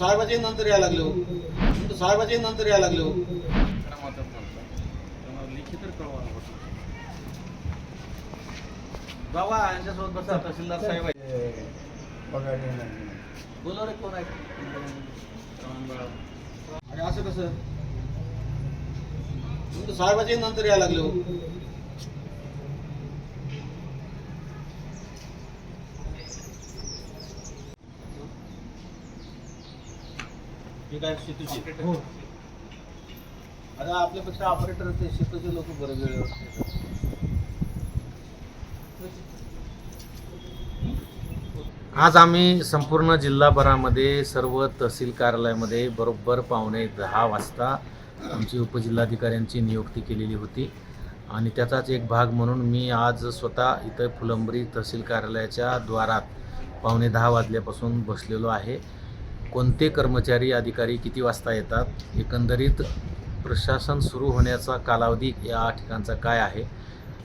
साहेबाचे नंतर यायला लागले हो. तुमचं साहेबाचे नंतर यायला लागले हो. बाबा यांच्यासोबत बसा तहसीलदार साहेब आहे बोलव रे कोण आहे अरे असं कसं? तुमचं साहेबाचे नंतर यायला लागले हो. शेतूची? हो. अरे आपल्यापेक्षा ऑपरेटर ते शेतूचे लोक बरं वेळेवर येतात. आज आम्ही संपूर्ण जिल्हाभरामध्ये सर्व तहसील कार्यालयामध्ये बरोबर पावणे दहा वाजता आमची उपजिल्हाधिकाऱ्यांची नियुक्ती केलेली होती. आणि त्याचाच एक भाग म्हणून मी आज स्वतः इथं फुलंब्री तहसील कार्यालयाच्या द्वारात पावणे दहा वाजल्यापासून बसलेलो आहे. कोणते कर्मचारी अधिकारी किती वाजता येतात? एकंदरीत प्रशासन सुरू होण्याचा कालावधी या ठिकाणचा काय आहे?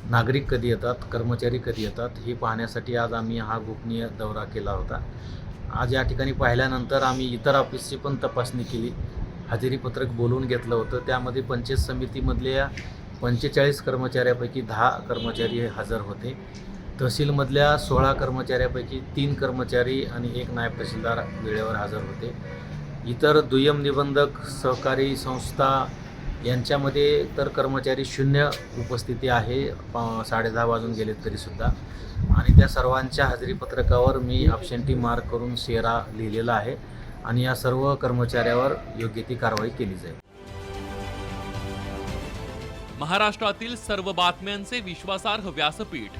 नागरिक कधी येतात? कर्मचारी कधी येतात? हे पाहण्यासाठी आज आम्ही हा गोपनीय दौरा केला होता. आज या ठिकाणी पाहिल्यानंतर आम्ही इतर ऑफिसची पण तपासणी केली. हजेरीपत्रक बोलवून घेतलं होतं. त्यामध्ये पंचायत समितीमधल्या पंचेचाळीस कर्मचाऱ्यापैकी दहा कर्मचारी हे हजर होते. तहसीलमधल्या सोळा कर्मचाऱ्यापैकी तीन कर्मचारी आणि एक नायब तहसीलदार वेळेवर हजर होते. इतर दुय्यम निबंधक सहकारी संस्था यांच्यामध्ये तर कर्मचारी शून्य उपस्थिती आहे साडेदहा साडे दहा वाजून गेलेत तरीसुद्धा. आणि त्या सर्वांच्या हजेरीपत्रकावर मी अबसेंटी मार्क करून शेरा लिहिलेला आहे आणि या सर्व कर्मचाऱ्यावर योग्य ती कारवाई केली जाईल. महाराष्ट्रातील सर्व बातम्यांचे विश्वासार्ह व्यासपीठ